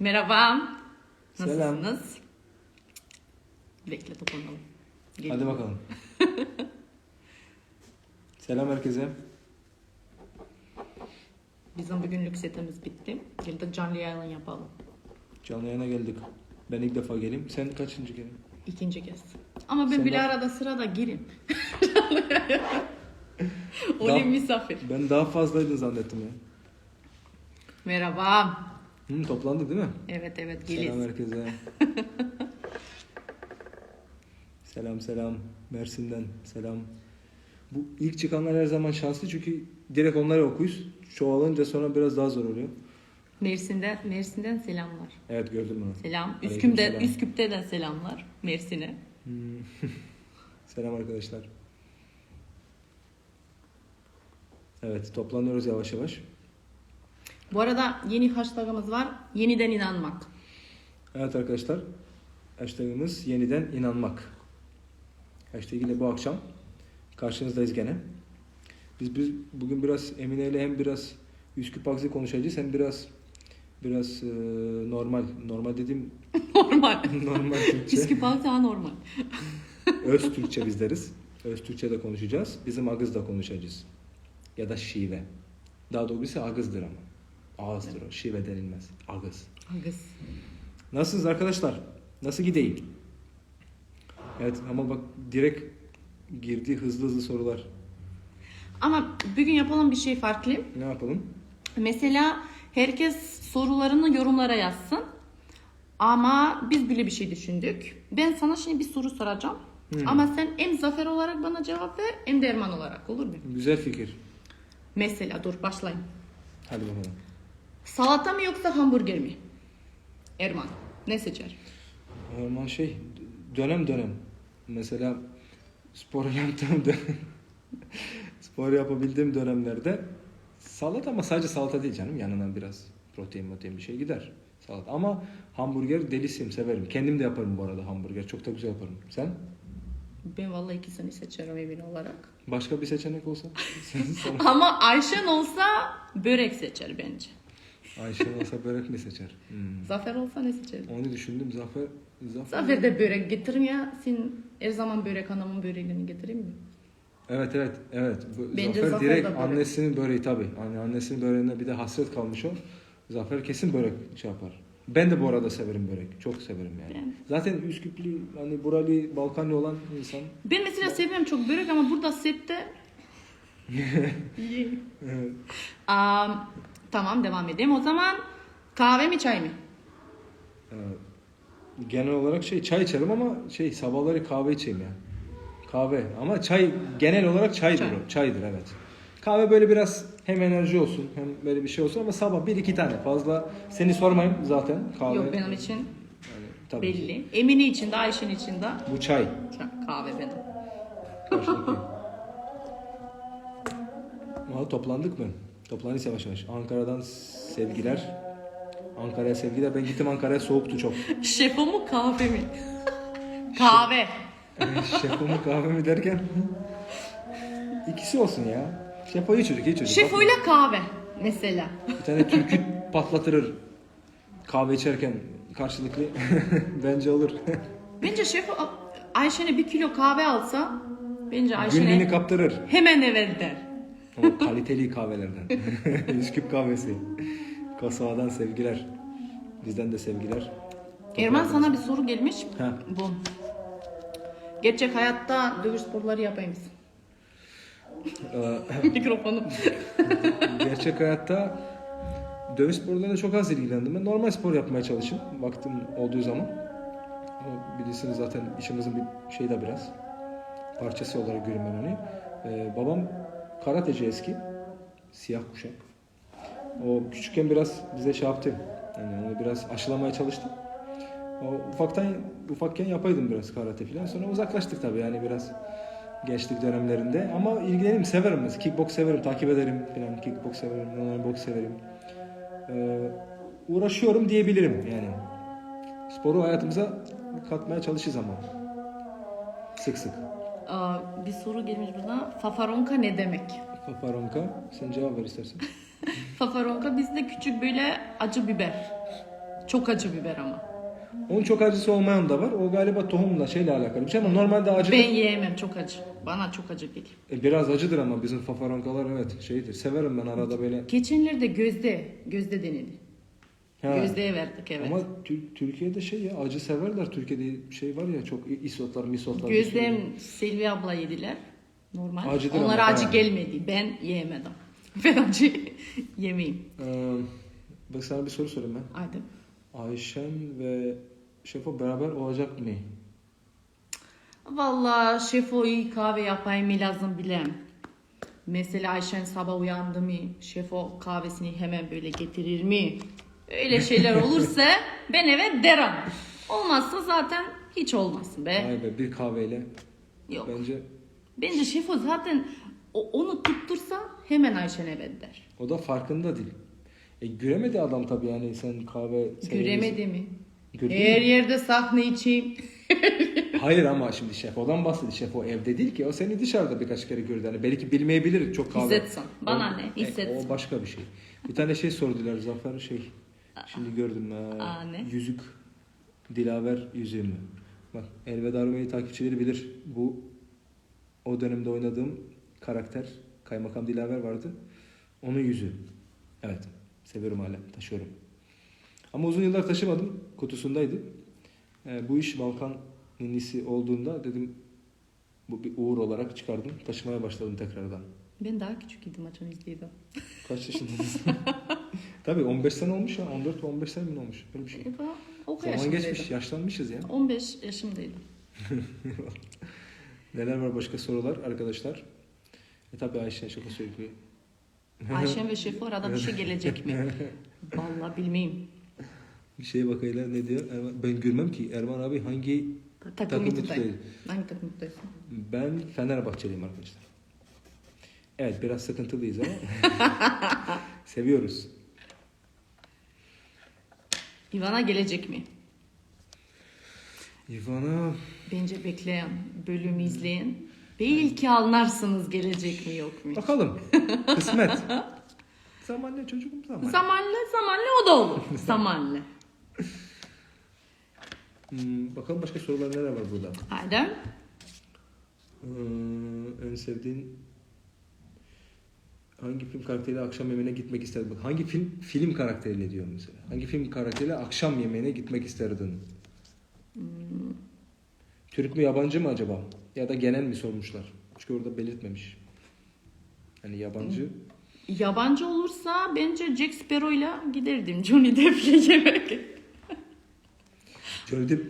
Merhaba. Selam. Nasılsınız? Bekle dokunalım. Geliyor. Hadi bakalım. Selam herkese. Bizim bugünlük setimiz bitti. Şimdi de canlı yayın yapalım. Canlı yayına geldik. Ben ilk defa geleyim. Sen kaçıncı gelin? İkinci kez. Ama ben Sen bile bak- arada sırada. Daha- Olayım misafir. Ben daha fazlaydın zannettim ya. Merhaba. Hı, toplandık değil mi? Evet evet Selam geliz. herkese. selam selam. Mersin'den selam. Bu ilk çıkanlar her zaman şanslı çünkü direkt onları okuyuz. Çoğalınca sonra biraz daha zor oluyor. Mersin'den, Mersin'den selamlar. Evet gördüm bunu. Selam. Üsküp'te, selam. Üsküp'te de selamlar. Mersin'e. Hmm. selam arkadaşlar. Evet toplanıyoruz yavaş yavaş. Bu arada yeni hashtagımız var. Yeniden inanmak. Evet arkadaşlar. Hashtagımız yeniden inanmak. Hashtag ile bu akşam karşınızdayız gene. Biz, biz bugün biraz Emine ile hem biraz Üsküp Akzi konuşacağız hem biraz biraz e, normal normal dediğim Normal. normal Türkçe. Üsküp daha normal. Öz Türkçe biz deriz. Öz Türkçe de konuşacağız. Bizim Agız'da konuşacağız. Ya da şive. Daha doğrusu Agız'dır ama. Ağızdır o. Şive denilmez. Agız. Agız. Nasılsınız arkadaşlar? Nasıl gideyim? Evet ama bak direkt girdi hızlı hızlı sorular. Ama bugün yapalım bir şey farklı. Ne yapalım? Mesela herkes sorularını yorumlara yazsın. Ama biz böyle bir şey düşündük. Ben sana şimdi bir soru soracağım. Ama sen hem Zafer olarak bana cevap ver hem de Erman olarak olur mu? Güzel fikir. Mesela dur başlayayım. Hadi bakalım. Salata mı yoksa hamburger mi? Erman ne seçer? Normal şey dönem dönem. Mesela spor yaptığım dönem, spor yapabildiğim dönemlerde salata ama sadece salata değil canım. Yanına biraz protein protein bir şey gider. Salata. Ama hamburger delisiyim severim. Kendim de yaparım bu arada hamburger. Çok da güzel yaparım. Sen? Ben vallahi ikisini seçerim emin olarak. Başka bir seçenek olsa? Ama Ayşen olsa börek seçer bence. Ayşe olsa börek mi seçer? Hmm. Zafer olsa ne seçer? Onu düşündüm. Zafer, Zafer. Zafer de börek getirin ya. Sen her zaman börek hanımın böreğini getireyim mi? Evet evet evet. Bence Zafer, Zafer direkt annesinin böreği tabii. Hani annesinin böreğine bir de hasret kalmış o. Zafer kesin börek şey yapar. Ben de bu arada severim börek. Çok severim yani. Ben- Zaten Üsküplü, hani buralı, Balkanlı olan insan. Ben mesela seviyorum çok börek ama burada sette İyi. Tamam devam edeyim. O zaman kahve mi çay mı? Ee, genel olarak şey çay içerim ama şey sabahları kahve içeyim ya. Kahve ama çay genel olarak çaydır Çay. o. Çaydır evet. Kahve böyle biraz hem enerji olsun hem böyle bir şey olsun ama sabah bir iki tane fazla seni sormayayım zaten kahve. Yok benim için Yani tabii belli. Emine için de Ayşen için de Bu çay. çay- kahve benim. Valla toplandık mı? Toplandıyız yavaş yavaş. Ankara'dan sevgiler. Ankara'ya sevgiler. Ben gittim Ankara'ya soğuktu çok. Şefo mu kahve mi? kahve. Şefo mu kahve mi derken? İkisi olsun ya. Şefo iyi çocuk iyi çocuk. Şefoyla kahve mesela. Bir tane türkü patlatırır. Kahve içerken karşılıklı. Bence olur. Bence şefo Ayşen'e bir kilo kahve alsa bence Günlüğünü Ayşen'e kaptırır. hemen evet der. O kaliteli kahvelerden. Üsküp kahvesi. Kosova'dan sevgiler. Bizden de sevgiler. Erman sana bir soru gelmiş. Ha. Bu. Gerçek hayatta dövüş sporları yapayım mısın? Ee, Mikrofonu. Gerçek hayatta dövüş sporlarıyla çok az ilgilendim. Ben normal spor yapmaya çalışın vaktim olduğu zaman. Ama bilirsiniz zaten işimizin bir şey de biraz. Parçası olarak görüyorum ben onu. Ee, babam karateci eski. Siyah kuşak. O küçükken biraz bize şey yaptı. Yani onu biraz aşılamaya çalıştım. O ufaktan ufakken yapaydım biraz karate falan. Sonra uzaklaştık tabii yani biraz gençlik dönemlerinde. Ama ilgilenirim, severim. Mesela kickbox severim, takip ederim falan. Kickbox severim, normal boks severim. Ee, uğraşıyorum diyebilirim yani. Sporu hayatımıza katmaya çalışırız ama. Sık sık. Aa, bir soru gelmiş burada. Fafaronka ne demek? Paparonka, sen cevap ver istersen. Fafaronka bizde küçük böyle acı biber. Çok acı biber ama. Onun çok acısı olmayan da var. O galiba tohumla şeyle alakalı bir şey ama normalde acı. Ben yiyemem çok acı. Bana çok acı gelir. E, biraz acıdır ama bizim fafarankalar evet şeydir. Severim ben arada böyle. Geçenlerde gözde, gözde denedi. Ha. Gözdeye verdik evet. Ama Tür- Türkiye'de şey ya acı severler. Türkiye'de şey var ya çok isotlar misotlar. bir sürü. Gözlem Selvi abla yediler. Normal. Acıdır Onlara ama, acı ha. gelmedi. Ben yiyemedim. Ben acı yemeyeyim. Ee, bak sana bir soru sorayım ben. Hadi. Ayşen ve Şefo beraber olacak mı? Valla şefo iyi kahve yapayım mı lazım bilem. Mesela Ayşen sabah uyandı mı şefo kahvesini hemen böyle getirir mi? Öyle şeyler olursa ben eve derim. Olmazsa zaten hiç olmasın be. Vay be bir kahveyle Yok. bence Bence şefo zaten o- onu tuttursa hemen Ayşen evet der. o da farkında değil. E göremedi adam tabii yani sen kahve Göremedi mi? Gördü Her mü? yerde sahne içeyim. Hayır ama şimdi Şefo'dan bahsediyor. Şefo evde değil ki. O seni dışarıda birkaç kere gördü. Yani belki bilmeyebilir çok kahve. Hissetsin. Bana O- ne? e, Hissetsin. O başka bir şey. Bir tane şey sordular Zafer şey. Şimdi gördüm. e, Aa, ne? Yüzük. Dilaver yüzüğü mü? Bak Elveda Rumeli takipçileri bilir. Bu o dönemde oynadığım karakter Kaymakam Dilaver vardı. Onun yüzüğü. Evet. Seviyorum hala. Taşıyorum. Ama uzun yıllar taşımadım. Kutusundaydı. E, bu iş Balkan ninnisi olduğunda dedim bu bir uğur olarak çıkardım. Taşımaya başladım tekrardan. Ben daha küçük idim açan izliyordum. Kaç yaşındasın? Tabii 15 sene olmuş ya. 14 ve 15 sene mi olmuş? Öyle bir şey. E, ben o Zaman yaşımdaydım. geçmiş. Yaşlanmışız ya. 15 yaşımdaydım. Neler var başka sorular arkadaşlar? E tabii Ayşe şaka söylüyor. Ayşen ve Şefo arada bir şey gelecek mi? Vallahi bilmeyeyim. Bir şeye bakayla ne diyor? Erman, ben görmem ki Erman abi hangi Takımı takımı tutayım. tutayım? Hangi takımı tutayım? Ben Fenerbahçeliyim arkadaşlar. Evet biraz sıkıntılıyız ama seviyoruz. Ivana gelecek mi? İvana Bence bekleyen, bölümü izleyen. Belki anlarsınız gelecek mi yok mu? bakalım. Kısmet. Zamanla çocuğum zaman. Zamanla zamanla o da olur. Zamanla. Hmm, bakalım başka sorular neler var burada. Hadi. Ee, en sevdiğin hangi film karakteriyle akşam yemeğine gitmek isterdin? Bak, hangi film film karakteriyle diyor mesela. Hangi film karakteriyle akşam yemeğine gitmek isterdin? Türk mü yabancı mı acaba? Ya da genel mi sormuşlar? Çünkü orada belirtmemiş. Hani yabancı. Yabancı olursa bence Jack Sparrow'la giderdim. Johnny Depp'le yemek. Johnny Depp.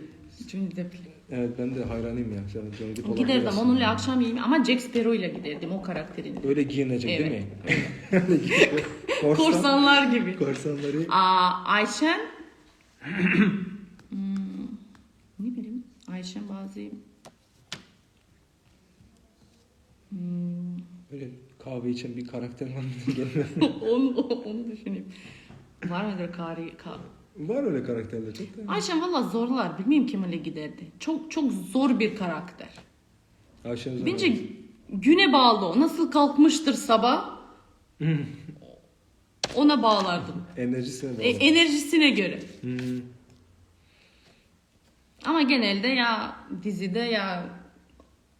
Johnny Depp'le. Evet ben de hayranıyım ya. Sen Johnny Depp olan Giderdim onunla akşam yemeği ama Jack Sparrow'la giderdim o karakterin. Öyle giyinecek Evet. değil mi? Öyle giyinecek. Korsan, Korsanlar gibi. Korsanları. Aa, Ayşen Hmm, ne bileyim Ayşen bazı Hmm, Böyle kahve içen bir karakter var mı? Onu, onu düşüneyim. Var mıdır kari, ka- Var öyle karakterler çok da. Ayşen valla zorlar. Bilmiyorum kiminle giderdi. Çok çok zor bir karakter. Ayşen Zaman. Bence güne bağlı o. Nasıl kalkmıştır sabah ona bağlardım. Enerjisine bağlı. E, enerjisine göre. Hmm. Ama genelde ya dizide ya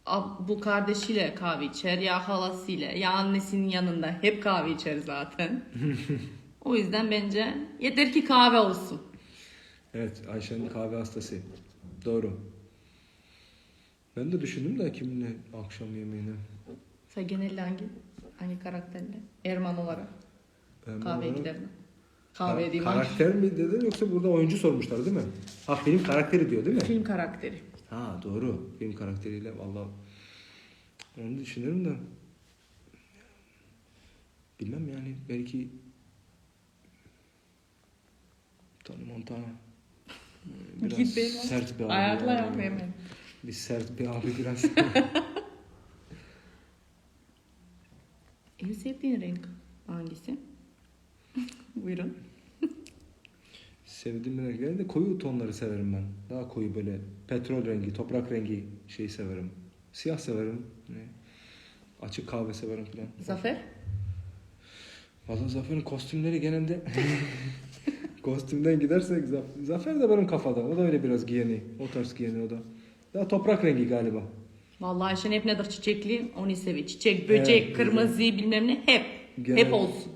ab- bu kardeşiyle kahve içer ya halasıyla ya annesinin yanında hep kahve içer zaten. o yüzden bence yeter ki kahve olsun. Evet Ayşe'nin kahve hastası. Doğru. Ben de düşündüm de kiminle akşam yemeğine. Sen genelde hangi hangi karakterle? Erman olarak Ben kahveye bana- giderdim. Kahve diyeyim. Karakter mi dedi yoksa burada oyuncu sormuşlar değil mi? Ha film karakteri diyor değil mi? Film karakteri. Ha doğru. Film karakteriyle valla onu düşünüyorum da bilmem yani belki Tony Montana Ee, biraz Git sert bir abi. Ayakla yani. yap hemen. Bir sert bir abi biraz. En sevdiğin renk hangisi? Buyurun. Sevdiğim renkler de koyu tonları severim ben. Daha koyu böyle petrol rengi, toprak rengi şeyi severim. Siyah severim. Ne? Açık kahve severim falan. Zafer? Valla Zafer'in kostümleri genelde Kostümden gidersek Zaf- Zafer de benim kafada. O da öyle biraz giyeni. O tarz giyeni o da. Daha toprak rengi galiba. Vallahi Ayşen hep nedir çiçekli? Onu seviyor. Çiçek, böcek, Evet, kırmızı bilmem ne hep. Genel- Hep olsun.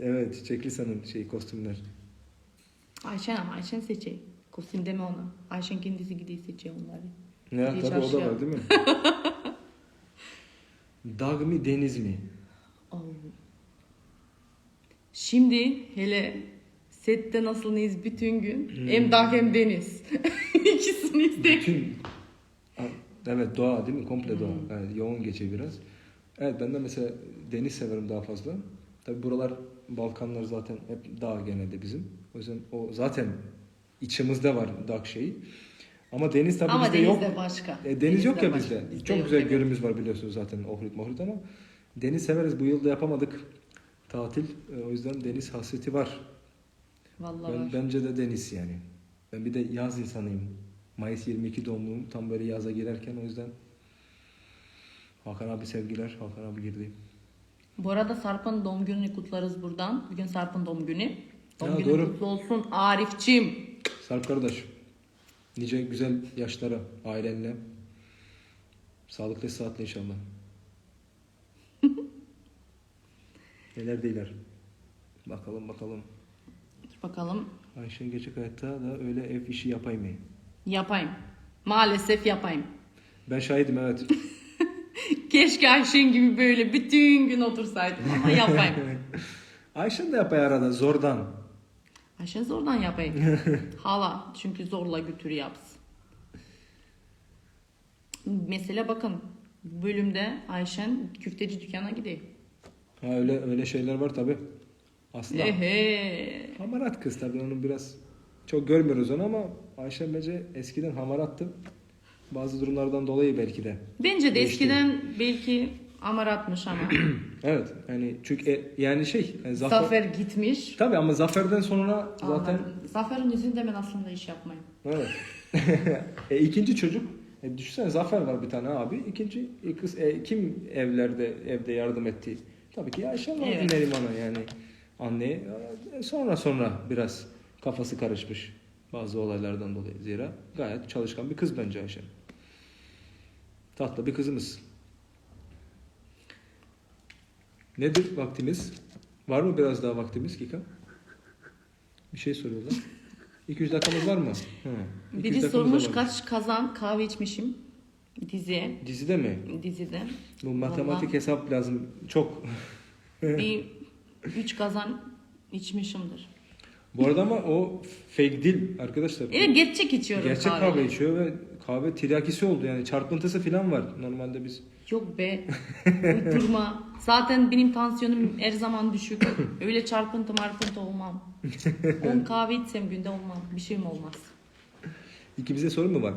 Evet çiçekli sanın şey kostümler. Ayşen ama Ayşen seçiyor. Kostüm deme ona. Ayşen kendisi gidiyor seçiyor onları. Ya Bir tabii o da var değil mi? Dağ mı deniz mi? Şimdi hele sette nasıl neyiz bütün gün. Hmm. Hem dağ hem deniz. İkisini istek. Bütün evet doğa değil mi? Komple doğa. Hmm. Yani yoğun geçiyor biraz. Evet ben de mesela deniz severim daha fazla. Tabi buralar Balkanlar zaten hep dağ genelde bizim. O yüzden o zaten içimizde var dağ şeyi. Ama deniz tabii Ama bizde deniz yok. de başka. E, deniz, yok de ya başka. bizde. Bizde Çok yok, güzel evet. gölümüz var biliyorsunuz zaten Ohrid Mohrid ama deniz severiz. Bu yıl da yapamadık tatil. E, o yüzden deniz hasreti var. Vallahi Ben, var. bence de deniz yani. Ben bir de yaz insanıyım. Mayıs 22 doğumluyum. Tam böyle yaza girerken o yüzden Hakan abi sevgiler. Hakan abi girdi. Bu arada Sarp'ın doğum gününü kutlarız buradan. Bugün Sarp'ın doğum günü. Doğum Ya, günü doğru. kutlu olsun Arifçim. Sarp kardeş. Nice güzel yaşlara ailenle. Sağlıklı sıhhatle inşallah. Neler değiller. Bakalım bakalım. Bakalım. Ayşen gerçek hayatta da öyle ev işi yapayım mı? Yapayım. Maalesef yapayım. Ben şahidim evet. Keşke Ayşen gibi böyle bütün gün otursaydım ama yapayım. Ayşen de yapay arada zordan. Ayşen zordan yapayım. Hala çünkü zorla götür yapsın. Mesela bakın bölümde Ayşen küfteci dükkana gidiyor. Ha öyle öyle şeyler var tabi. Aslında Ehe. hamarat kız tabi onun biraz çok görmüyoruz onu ama Ayşe bence eskiden hamarattı. Bazı durumlardan dolayı belki de. Bence de Değişti. eskiden belki amaratmış ama Evet yani çünkü e, yani şey yani zafer, Zafer gitmiş. Tabii ama zaferden sonra zaten Ama Zafer'in yüzünden ben aslında iş yapmayayım. evet. e, ikinci çocuk e, düşünsene Zafer var bir tane abi. İkinci e, kız e, kim evlerde evde yardım etti? Tabii ki Ayşe var Evet. Neriman'a yani anneye. E, sonra sonra biraz kafası karışmış bazı olaylardan dolayı. Zira gayet çalışkan bir kız bence Ayşe. Tatlı bir kızımız. Nedir vaktimiz? Var mı biraz daha vaktimiz Kika? Bir şey soruyorlar. 200 dakikamız var mı? Hı. 200 Biri sormuş kaç kazan kahve içmişim diziye, Dizide mi? dizide. Bu matematik Vallahi. hesap lazım. Çok. Bir üç kazan içmişimdir. Bu arada ama o fake arkadaşlar. Evet gerçek içiyorum Gerçek kahve. kahve içiyor ve kahve tiryakisi oldu yani çarpıntısı falan var. Normalde biz Yok be. Uydurma. Zaten benim tansiyonum her zaman düşük. Öyle çarpıntı marpıntı olmam. 10 kahve içsem günde olmam. Bir şeyim olmaz. ikimize soru mu var?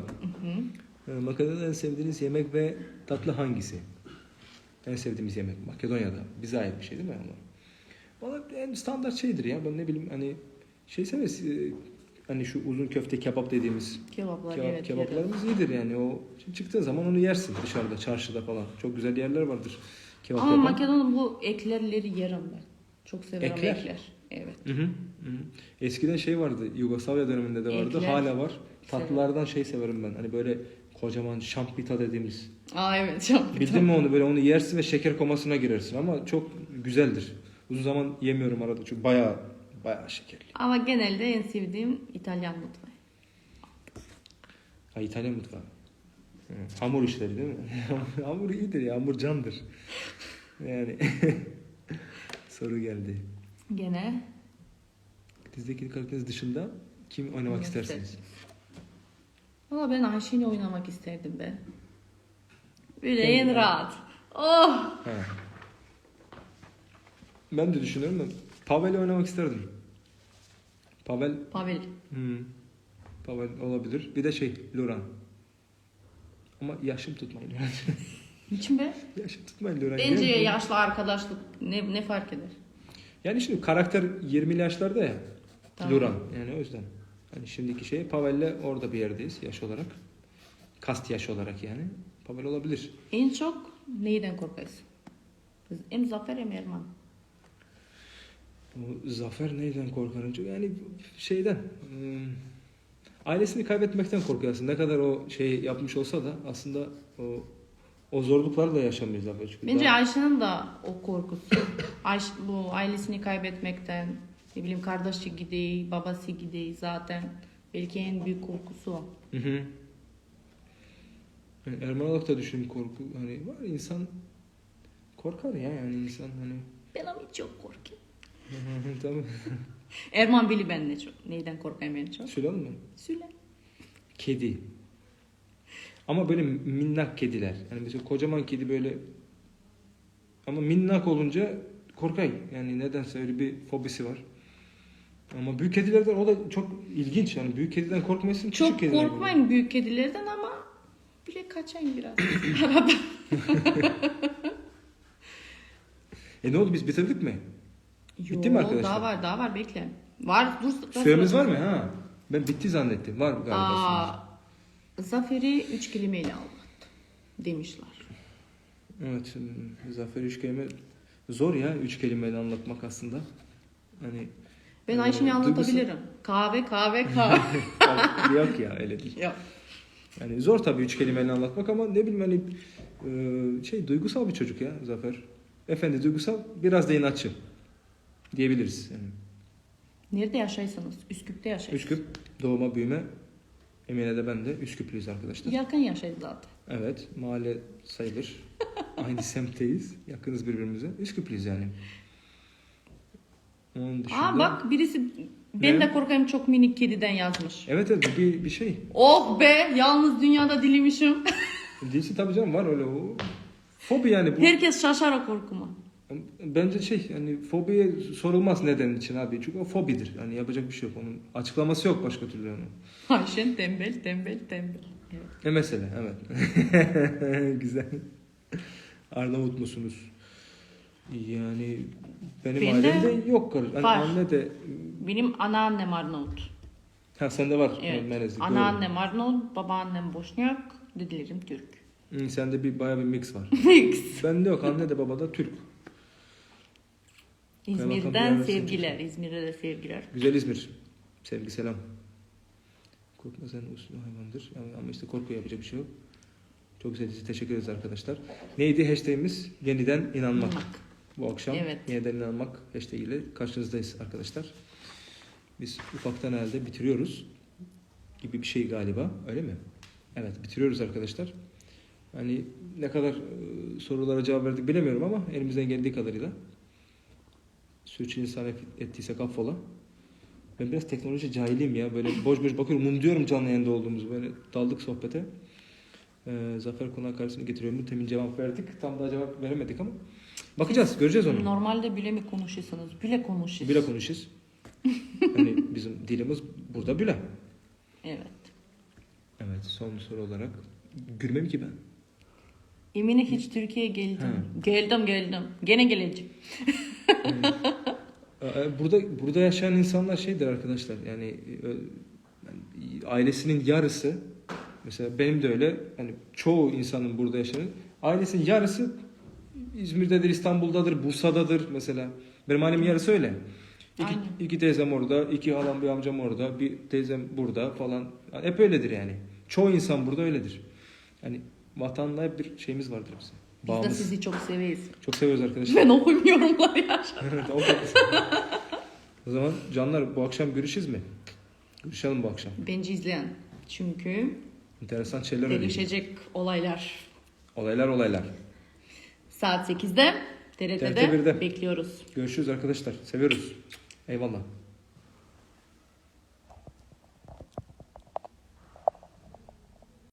Ee, Makedonya'da en sevdiğiniz yemek ve tatlı hangisi? En sevdiğimiz yemek Makedonya'da. Bize ait bir şey değil mi ama? Valla en standart şeydir ya. Ben ne bileyim hani şey severiz. e, Hani şu uzun köfte kebap dediğimiz Kebaplar Kebap, evet. yerim. kebaplarımız iyidir yani o çıktığı zaman onu yersin dışarıda çarşıda falan çok güzel yerler vardır kebap Ama yapan. Makedon'un bu eklerleri yerim ben. Çok severim Ekler? ekler. Evet. Hı hı, hı. Eskiden şey vardı Yugoslavya döneminde de vardı Ekler. hala var tatlılardan şey severim ben hani böyle kocaman şampita dediğimiz Aa evet. Çok bildin mi onu böyle onu yersin ve şeker komasına girersin ama çok güzeldir uzun zaman yemiyorum arada çünkü bayağı bayağı şekerli. Ama genelde en sevdiğim İtalyan mutfağı. Ha İtalyan mutfağı. Hı, Hamur işleri değil mi? hamur iyidir ya hamur candır. Yani soru geldi. Gene Dizdeki karakteriniz dışında kim oynamak Oynamak istersiniz? isterim. Valla ben Ayşe'yle oynamak isterdim be. Böyle en rahat. Oh! Ha. Ben de düşünüyorum da Pavel'i oynamak isterdim. Pavel, Pavel. hmm, Pavel olabilir. Bir de şey, Loran. Ama yaşım tutmayın. Niçin be? yaşım tutmayın Loran. Bence Gel- yaşlı arkadaşlık ne, ne fark eder? Yani şimdi karakter 20'li yaşlarda ya. Tamam. Loran. Yani o yüzden. Hani şimdiki şey Pavel'le orada bir yerdeyiz yaş olarak. Kast yaş olarak yani. Pavel olabilir. En çok neyden korkarsın? Hem Zafer hem Erman. O Zafer neyden korkar önce? Yani şeyden. hmm, Ailesini kaybetmekten korkuyor aslında. Ne kadar o şey yapmış olsa da aslında o o zorlukları da yaşamıyor Zafer. Çünkü Bence daha- Ayşe'nin de o korkusu. Ayşe, bu ailesini kaybetmekten, ne bileyim kardeşi gideyi, babası gideyi zaten belki en büyük korkusu o. Hı hı. Yani Erman olarak da düşünün korku. Hani var insan korkar ya yani insan hani. Ben ama hiç çok korkuyorum. Tabii. Erman bili ben ne çok. Neyden korkayım en çok? Söyle mı? Söyle. Kedi. Ama böyle minnak kediler. Yani mesela kocaman kedi böyle ama minnak olunca korkay. Yani nedense öyle bir fobisi var. Ama büyük kedilerden o da çok ilginç. Yani büyük kediden korkmayısın. küçük Çok kediden korkmayın büyük kedilerden ama bile kaçayım biraz. E ne oldu biz bitirdik mi? Bitti mi Yo, arkadaşlar? Daha var daha var bekle. Var dur. Süremiz var mı? Ha. Ben bitti zannettim. Var galiba. Aa, Zafer'i üç kelimeyle anlattı demişler. Evet. Zafer üç kelime zor ya üç kelimeyle anlatmak aslında. Hani Ben Ayşe'ni duygusal- anlatabilirim. Kahve kahve kahve. yok ya öyle değil. Yok. Yani zor tabii üç kelimeyle anlatmak ama ne bileyim hani e, şey duygusal bir çocuk ya Zafer. Efendi duygusal biraz da inatçı diyebiliriz. Yani. Nerede yaşaysanız? Üsküp'te yaşayın. Üsküp doğuma büyüme Emine de ben de Üsküplüyüz arkadaşlar. Yakın yaşayın zaten. Evet mahalle sayılır. Aynı semtteyiz. Yakınız birbirimize. Üsküplüyüz yani. Onun dışında... Aa bak birisi ben Ne? de korkayım çok minik kediden yazmış. Evet evet bu bir, bir şey. Oh be yalnız dünyada dilimişim. Değilse tabii canım var öyle o. Fobi yani bu. Herkes şaşar o korkuma. Bence şey yani fobiye sorulmaz neden için abi. Çünkü o fobidir. Yani yapacak bir şey yok. Onun açıklaması yok başka türlü onun. Ayşen tembel tembel tembel. Evet. Ne mesele evet. Güzel. Arnavut musunuz? Yani benim Ben de ailemde yok karı. Hani var. anne de Benim anneannem Arnavut. ha sende var. Evet. Melezlik, doğru. Anneannem Arnavut, babaannem Boşnak, dedelerim Türk. Hı, sende bir bayağı bir mix var. Mix. Bende yok. Anne de baba da Türk. İzmir'den sevgiler. İzmir'e de sevgiler. Güzel İzmir. Sevgi selam. Korkma sen uslu hayvandır. Yani ama işte korku yapacak bir şey yok. Çok güzel size teşekkür ederiz arkadaşlar. Neydi hashtagimiz? Yeniden inanmak. İnanmak. Bu akşam Evet. yeniden inanmak hashtag ile karşınızdayız arkadaşlar. Biz ufaktan herhalde bitiriyoruz gibi bir şey galiba. Öyle mi? Evet bitiriyoruz arkadaşlar. Hani ne kadar e, sorulara cevap verdik bilemiyorum ama elimizden geldiği kadarıyla. Sürçülisan et- ettiysek affola. Ben biraz teknoloji cahiliyim ya. Böyle boş boş bakıyorum. Unutuyorum canlı yayında olduğumuzu. Böyle daldık sohbete. Ee, Zafer Konak karşısına getiriyorum. Temin cevap verdik. Tam daha cevap veremedik ama. Bakacağız. Göreceğiz onu. Normalde bile mi konuşuyorsunuz? Bile konuşuyorsunuz. Bile konuşacağız. hani bizim dilimiz burada bile. Evet. Evet son soru olarak. Gülmem ki ben. Emine hiç Türkiye'ye geldim. Ha. Geldim geldim. Gene geleceğim. Burada burada yaşayan insanlar şeydir arkadaşlar. Yani e, yani ailesinin yarısı mesela benim de öyle. Hani çoğu insanın burada yaşayan ailesinin yarısı İzmir'dedir, İstanbul'dadır, Bursa'dadır mesela. Benim ailemin yarısı öyle. İki, Aynen. iki teyzem orada, iki halam bir amcam orada, bir teyzem burada falan. Yani hep öyledir yani. Çoğu insan burada öyledir. Yani vatanla hep bir şeyimiz vardır bizim. Biz de Bağımız. sizi çok severiz. Çok seviyoruz arkadaşlar. Ben okumuyorumlar ya. Evet, o kadar. o zaman canlar bu akşam görüşeceğiz mi? Görüşelim bu akşam. Bence izleyen. Çünkü Enteresan şeyler oluyor. gelişecek olaylar. Olaylar olaylar. Saat 8'de TRT'de TRT 1'de. bekliyoruz. Görüşürüz arkadaşlar. Seviyoruz. Eyvallah.